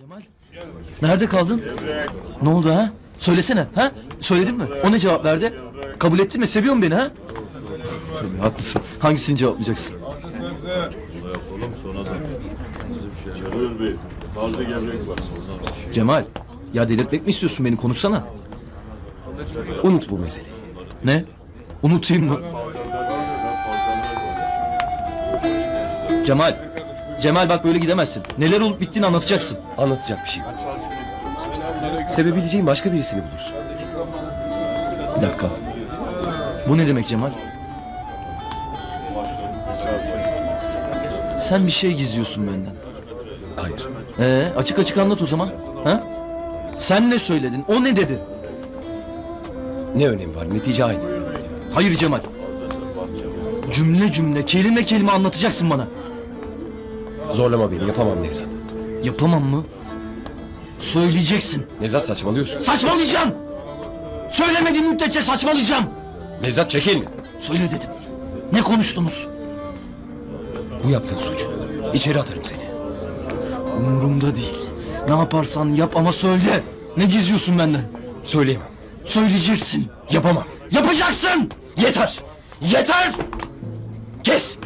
Cemal. Nerede kaldın? Ne oldu ha? Söylesene ha? Söyledin mi? O ne cevap verdi? Kabul etti mi? Seviyor mu beni ha? Tabii haklısın. Hangisini cevaplayacaksın? Cemal. Ya delirtmek mi istiyorsun beni? Konuşsana. Unut bu meseleyi. Ne? Unutayım mı? Cemal. Cemal bak böyle gidemezsin. Neler olup bittiğini anlatacaksın. Anlatacak bir şey yok. Sevebileceğin başka birisini bulursun. Bir dakika. Bu ne demek Cemal? Sen bir şey gizliyorsun benden. Hayır. Ee, açık açık anlat o zaman. Ha? Sen ne söyledin? O ne dedi? Ne önemi var? Netice aynı. Hayır Cemal. Cümle cümle, kelime kelime anlatacaksın bana. Zorlama beni. Yapamam Nevzat. Yapamam mı? Söyleyeceksin. Nevzat saçmalıyorsun. Saçmalayacağım. Söylemediğin müddetçe saçmalayacağım. Nevzat çekil. Söyle dedim. Ne konuştunuz? Bu yaptığın suç. İçeri atarım seni. Umurumda değil. Ne yaparsan yap ama söyle. Ne gizliyorsun benden? Söyleyemem. Söyleyeceksin. Yapamam. Yapacaksın. Yeter! Yeter! Kes!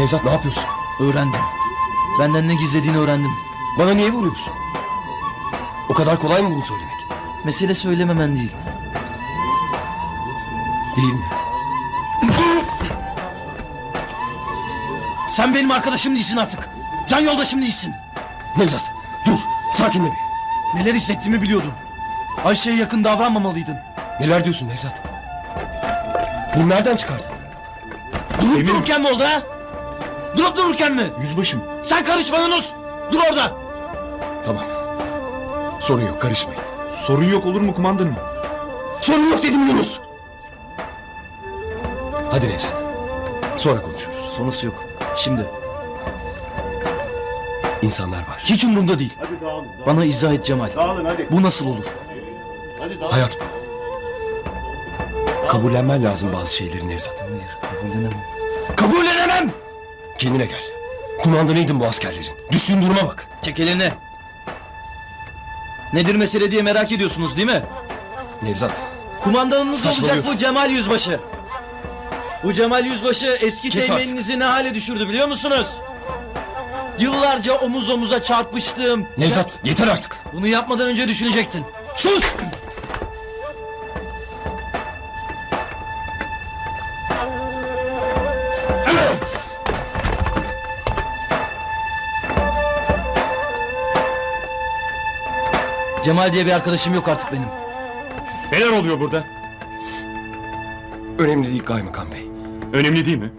Nevzat ne yapıyorsun? Öğrendim. Benden ne gizlediğini öğrendim. Bana niye vuruyorsun? O kadar kolay mı bunu söylemek? Mesele söylememen değil. Değil mi? Sen benim arkadaşım değilsin artık. Can yoldaşım değilsin. Nevzat dur. Sakinle bir. Neler hissettiğimi biliyordun. Ayşe'ye yakın davranmamalıydın. Neler diyorsun Nevzat? Bunu nereden çıkardın? Durup dururken mi oldu ha? Durup dururken mi? Yüzbaşım. Sen karışma Yunus. Dur orada. Tamam. Sorun yok karışmayın. Sorun yok olur mu kumandanım? Sorun yok dedim Yunus. Hadi Nevzat. Sonra konuşuruz. Sonrası yok. Şimdi. İnsanlar var. Hiç umurumda değil. Hadi dağılın. dağılın. Bana izah et Cemal. Dağılın hadi. Bu nasıl olur? Hadi dağılın. Hayat bu. Kabullenmen lazım bazı şeyleri Nevzat. Hayır kabullenemem. Kabullenemem! Kendine gel. Kumandanıydın bu askerlerin. Düştüğün duruma bak. Çek elini. Nedir mesele diye merak ediyorsunuz değil mi? Nevzat. Kumandanınız olacak bu Cemal Yüzbaşı. Bu Cemal Yüzbaşı eski Kes teğmeninizi ne hale düşürdü biliyor musunuz? Yıllarca omuz omuza çarpıştığım... Nevzat yeter artık. Bunu yapmadan önce düşünecektin. Sus! Cemal diye bir arkadaşım yok artık benim. Neler oluyor burada? Önemli değil kaymakam bey. Önemli değil mi?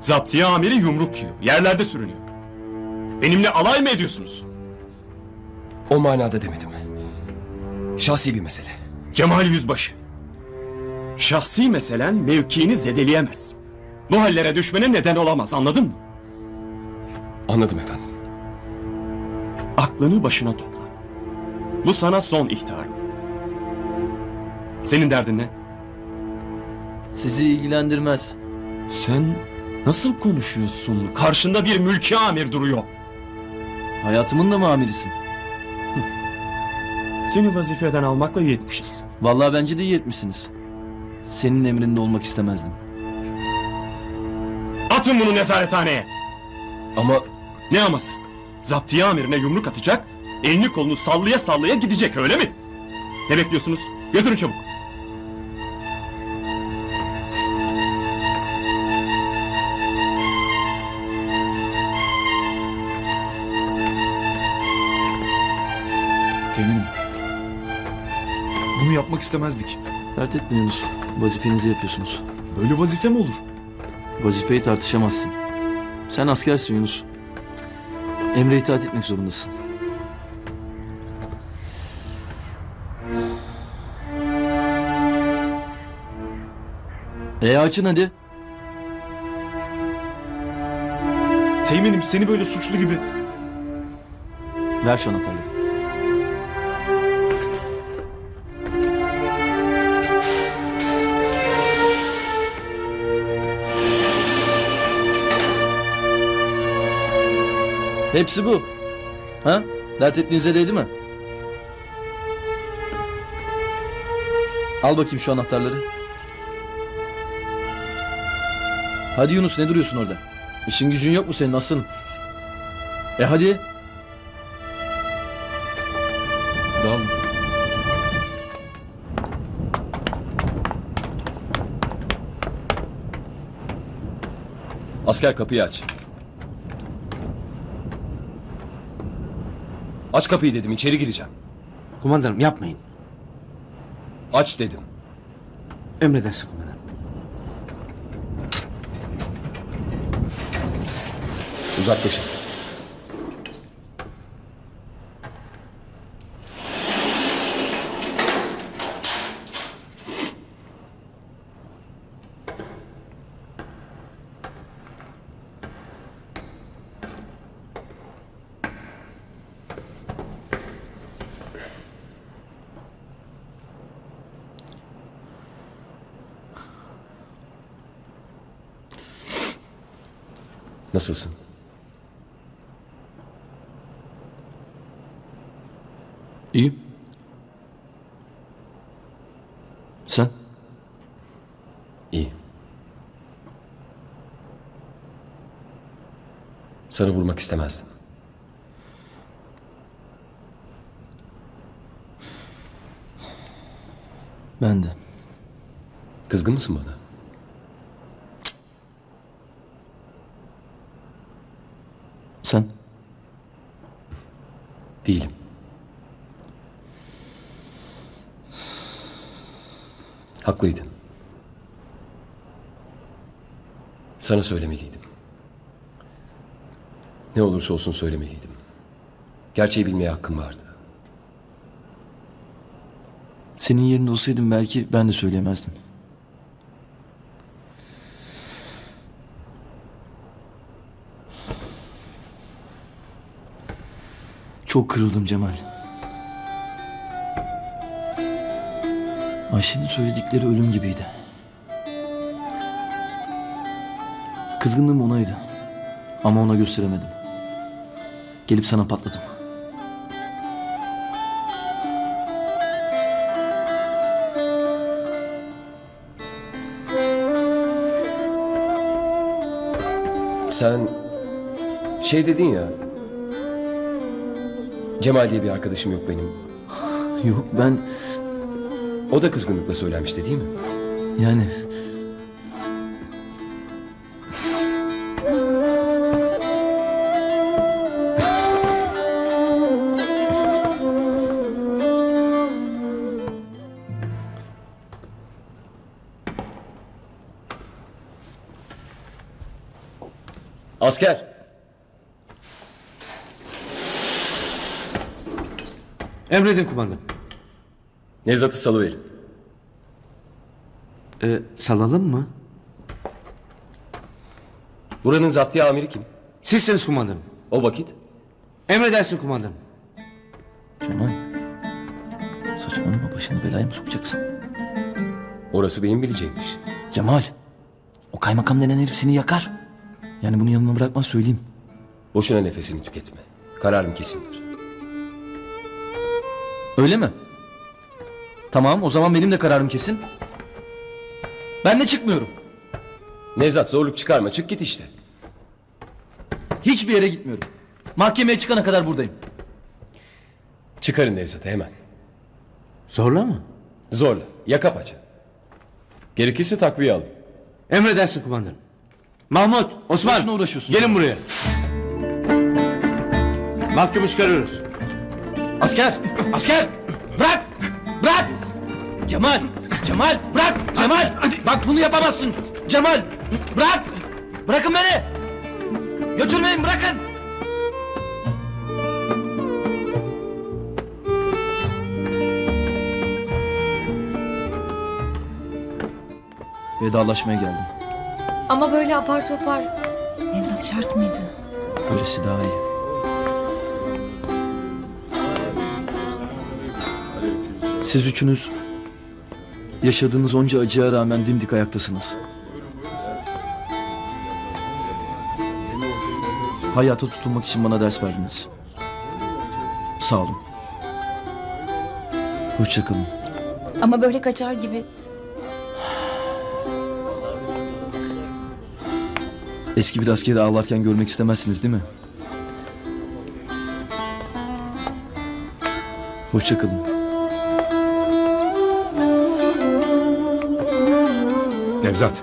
Zaptiye amiri yumruk yiyor. Yerlerde sürünüyor. Benimle alay mı ediyorsunuz? O manada demedim. Şahsi bir mesele. Cemal Yüzbaşı. Şahsi meselen mevkiini zedeleyemez. Bu hallere düşmene neden olamaz anladın mı? Anladım efendim. Aklını başına topla. Bu sana son ihtarım. Senin derdin ne? Sizi ilgilendirmez. Sen nasıl konuşuyorsun? Karşında bir mülki amir duruyor. Hayatımın da mı amirisin? Seni vazifeden almakla yetmişiz. Vallahi bence de iyi etmişsiniz. Senin emrinde olmak istemezdim. Atın bunu nezarethaneye. Ama Ne aması? Zaptiye amirine yumruk atacak, elini kolunu sallaya sallaya gidecek öyle mi? Ne bekliyorsunuz? Götürün çabuk. Teminim. Bunu yapmak istemezdik. Dert etme Yunus. Vazifenizi yapıyorsunuz. Böyle vazife mi olur? Vazifeyi tartışamazsın. Sen askersin Yunus. Emre itaat etmek zorundasın. E açın hadi. Teminim seni böyle suçlu gibi... Ver şu anahtarları. Hepsi bu. Ha? Dert ettiğinize değdi mi? Al bakayım şu anahtarları. Hadi Yunus ne duruyorsun orada? İşin gücün yok mu senin aslanım? E hadi. Dağılın. Asker kapıyı aç. Aç kapıyı dedim içeri gireceğim. Kumandanım yapmayın. Aç dedim. Emredersin kumandanım. Uzaklaşın. Nasılsın? İyiyim. Sen? İyi. Sana vurmak istemezdim. Ben de. Kızgın mısın bana? Sen? Değilim. Haklıydın. Sana söylemeliydim. Ne olursa olsun söylemeliydim. Gerçeği bilmeye hakkım vardı. Senin yerinde olsaydım belki ben de söyleyemezdim. Çok kırıldım Cemal. Ayşe'nin söyledikleri ölüm gibiydi. Kızgınlığım onaydı. Ama ona gösteremedim. Gelip sana patladım. Sen şey dedin ya. Cemal diye bir arkadaşım yok benim. Yok ben O da kızgınlıkla söylenmişti değil mi? yani Asker. Emredin kumandanım. Nevzat'ı salıverin. Ee, salalım mı? Buranın zaptiye amiri kim? Sizsiniz kumandanım. O vakit. Emredersin kumandanım. Cemal saçmalama başını belaya mı sokacaksın? Orası benim bileceğimmiş. Cemal o kaymakam denen herif seni yakar. Yani bunu yanına bırakma söyleyeyim. Boşuna nefesini tüketme. Kararım kesindir. Öyle mi? Tamam o zaman benim de kararım kesin. Ben de çıkmıyorum. Nevzat zorluk çıkarma çık git işte. Hiçbir yere gitmiyorum. Mahkemeye çıkana kadar buradayım. Çıkarın Nevzat'ı hemen. Zorla mı? Zorla. Yaka paça. Gerekirse takviye alın. Emredersin kumandanım. Mahmut, Osman. Boşuna uğraşıyorsun Gelin buraya. Mahkumu çıkarıyoruz. Asker! Asker! Bırak! Bırak! Cemal! Cemal! Bırak! Cemal! Bak bunu yapamazsın! Cemal! Bırak! Bırakın beni! Götürmeyin bırakın! Vedalaşmaya geldim. Ama böyle apar topar. Nevzat şart mıydı? Böylesi daha iyi. Siz üçünüz yaşadığınız onca acıya rağmen dimdik ayaktasınız. Hayata tutunmak için bana ders verdiniz. Sağ olun. Hoşçakalın. Ama böyle kaçar gibi. Eski bir askeri ağlarken görmek istemezsiniz değil mi? Hoşçakalın. Nevzat.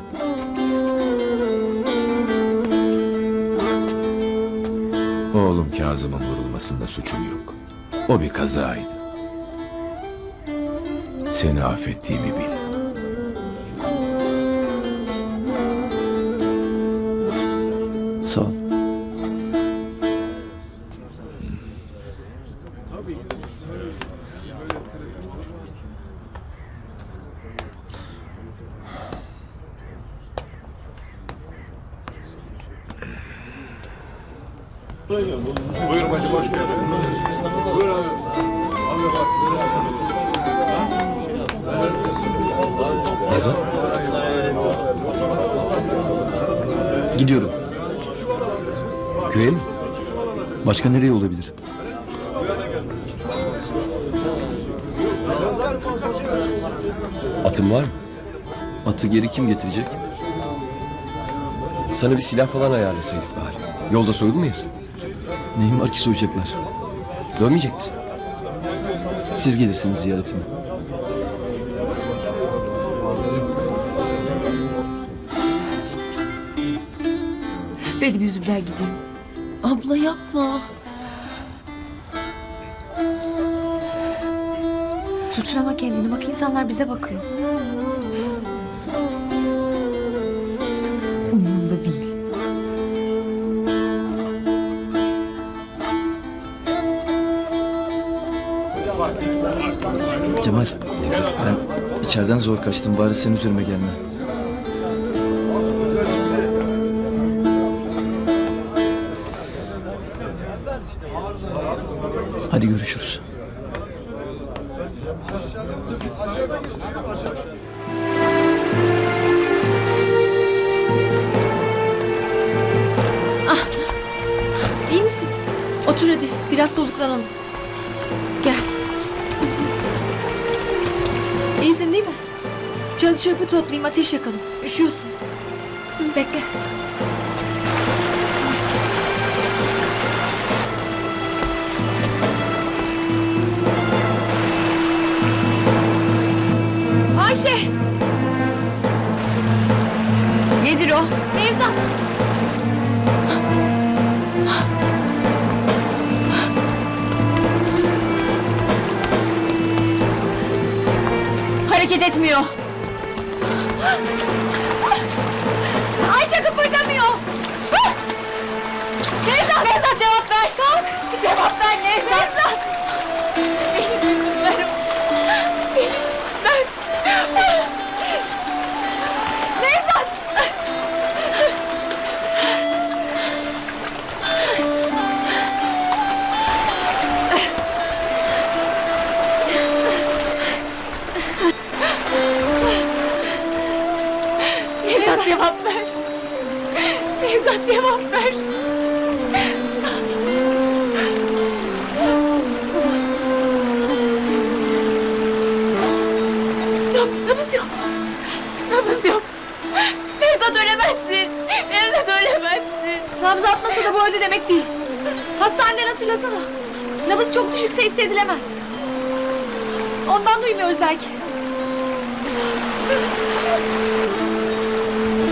Oğlum Kazım'ın vurulmasında suçum yok. O bir kazaydı. Seni affettiğimi bil. Sağ Başka nereye olabilir? Atın var mı? Atı geri kim getirecek? Sana bir silah falan ayarlasaydık bari. Yolda soyulmayasın. Neyim var ki soyacaklar? Dönmeyecek misin? Siz gelirsiniz ziyaretime. Benim yüzümden gidiyor. Abla yapma. Suçlama kendini. Bak insanlar bize bakıyor. Umurumda değil. Cemal, Nevzat, ben içeriden zor kaçtım. Bari sen üzerime gelme. Hadi görüşürüz. İyi misin? Otur hadi. Biraz soluklanalım. Gel. İyisin değil mi? Çalı çırpı toplayayım ateş yakalım. Üşüyorsun. Bekle. Ayşe! Nedir o? Nevzat! Hareket etmiyor. Ayşe kıpırdamıyor. hissedilemez. Ondan duymuyoruz belki.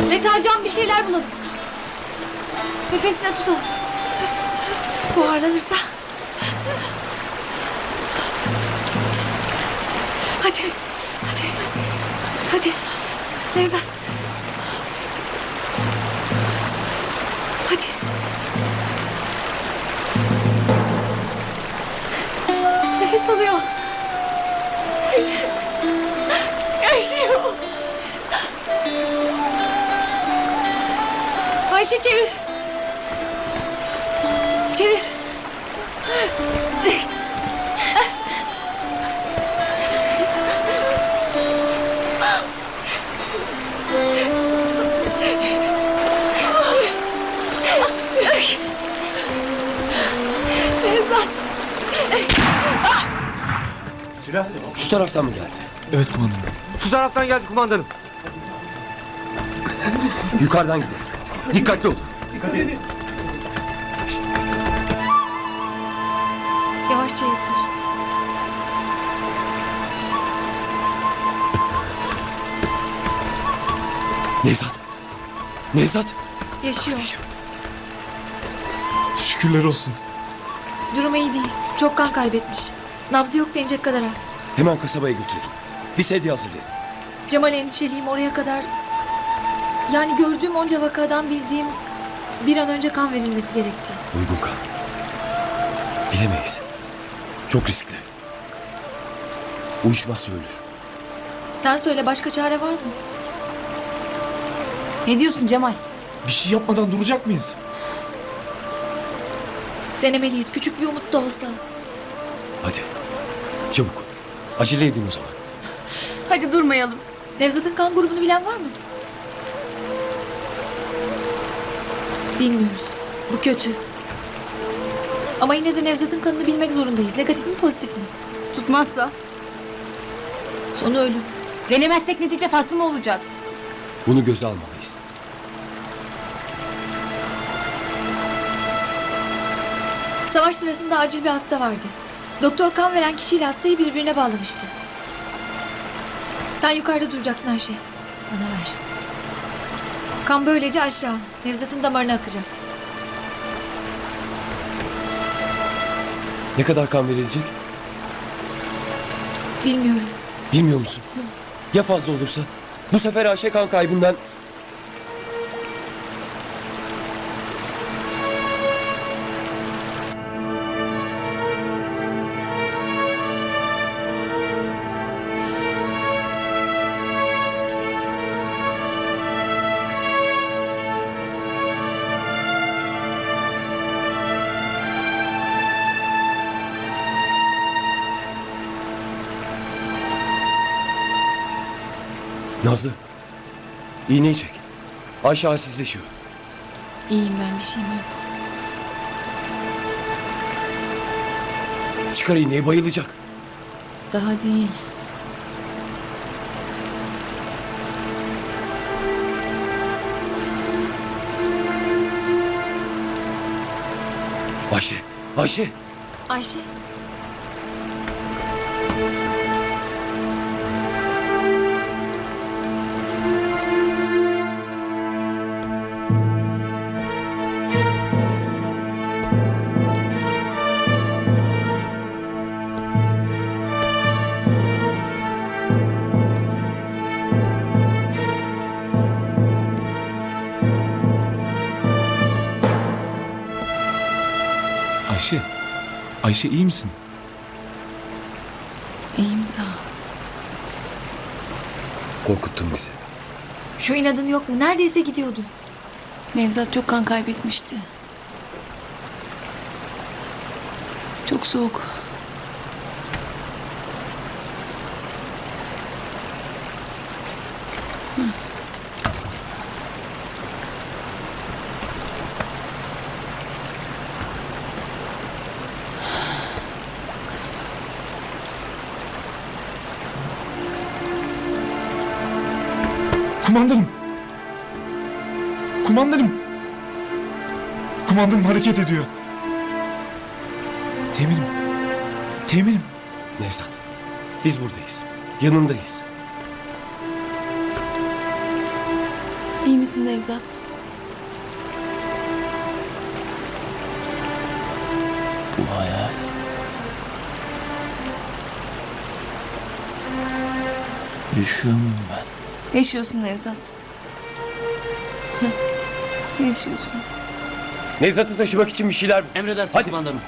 Metalcan bir şeyler bulalım. Nefesine tutalım. Buharlanırsa. Hadi hadi. Hadi. Hadi. Nevzat. Nefes alıyor. Yaşıyor. Ayşe. Çevir. Şu taraftan mı geldi? Evet kumandanım. Şu taraftan geldi kumandanım. Yukarıdan gidelim. Dikkatli olun. Yavaşça yatır. Nevzat. Nevzat. Yaşıyor. Şükürler olsun. Durumu iyi değil. Çok kan kaybetmiş. Nabzı yok denecek kadar az. Hemen kasabaya götürelim. Bir sedye hazırlayalım. Cemal endişeliyim oraya kadar. Yani gördüğüm onca vakadan bildiğim bir an önce kan verilmesi gerekti. Uygun kan. Bilemeyiz. Çok riskli. Uyuşmazsa ölür. Sen söyle başka çare var mı? Ne diyorsun Cemal? Bir şey yapmadan duracak mıyız? Denemeliyiz küçük bir umut da olsa. Hadi. Çabuk. Acele edin o zaman. Hadi durmayalım. Nevzat'ın kan grubunu bilen var mı? Bilmiyoruz. Bu kötü. Ama yine de Nevzat'ın kanını bilmek zorundayız. Negatif mi pozitif mi? Tutmazsa? Sonu ölüm. Denemezsek netice farklı mı olacak? Bunu göze almalıyız. Savaş sırasında acil bir hasta vardı. Doktor kan veren kişiyle hastayı birbirine bağlamıştı. Sen yukarıda duracaksın Ayşe. Bana ver. Kan böylece aşağı. Nevzat'ın damarına akacak. Ne kadar kan verilecek? Bilmiyorum. Bilmiyor musun? Ya fazla olursa? Bu sefer Ayşe kan kaybından... Nazlı. İğneyi çek. Ayşe halsizleşiyor. İyiyim ben bir şeyim yok. Çıkar iğneyi bayılacak. Daha değil. Ayşe. Ayşe. Ayşe. Ayşe. Ayşe iyi misin? İyiyim sağ ol. Korkuttun bizi. Şu inadın yok mu? Neredeyse gidiyordun. Nevzat çok kan kaybetmişti. Çok soğuk. Kumandanım. Kumandanım. Kumandanım hareket ediyor. Teminim. Teminim. Nevzat. Biz buradayız. Yanındayız. İyi misin Nevzat? Maya. Yaşıyor muyum ben? Yaşıyorsun Nevzat. Yaşıyorsun. Nevzat'ı taşımak için bir şeyler... Emredersin Hadi. kumandanım.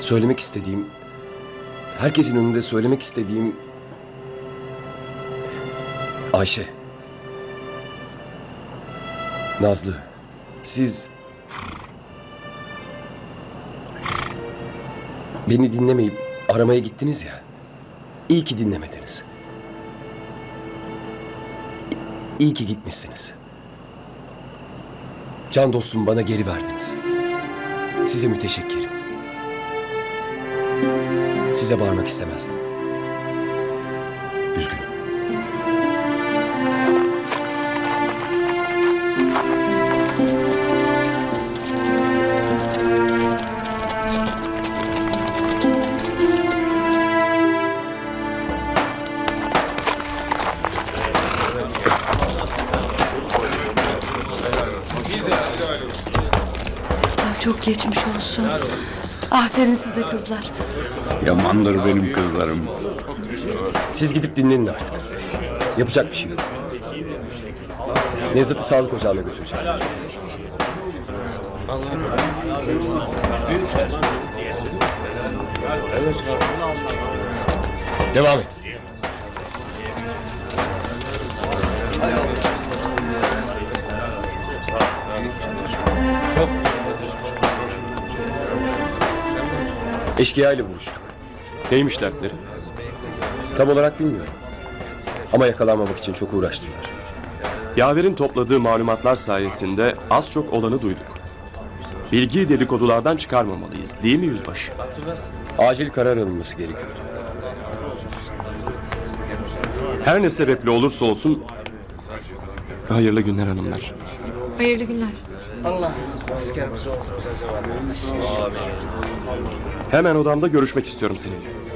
Söylemek istediğim... Herkesin önünde söylemek istediğim... Ayşe. Nazlı. Siz... Beni dinlemeyip aramaya gittiniz ya. İyi ki dinlemediniz. İyi ki gitmişsiniz. Can dostum bana geri verdiniz. Size müteşekkirim. Size bağırmak istemezdim. Üzgünüm. Çok geçmiş olsun. Aferin size kızlar. Yamandır benim kızlarım. Siz gidip dinlenin artık. Yapacak bir şey yok. Nevzat'ı sağlık ocağına götüreceğim. Devam et. Eşkıya ile buluştuk. Neymiş dertleri? Tam olarak bilmiyorum. Ama yakalanmamak için çok uğraştılar. Yaver'in topladığı malumatlar sayesinde az çok olanı duyduk. Bilgiyi dedikodulardan çıkarmamalıyız değil mi yüzbaşı? Acil karar alınması gerekiyor. Her ne sebeple olursa olsun hayırlı günler hanımlar. Hayırlı günler. Hemen odamda görüşmek istiyorum seninle.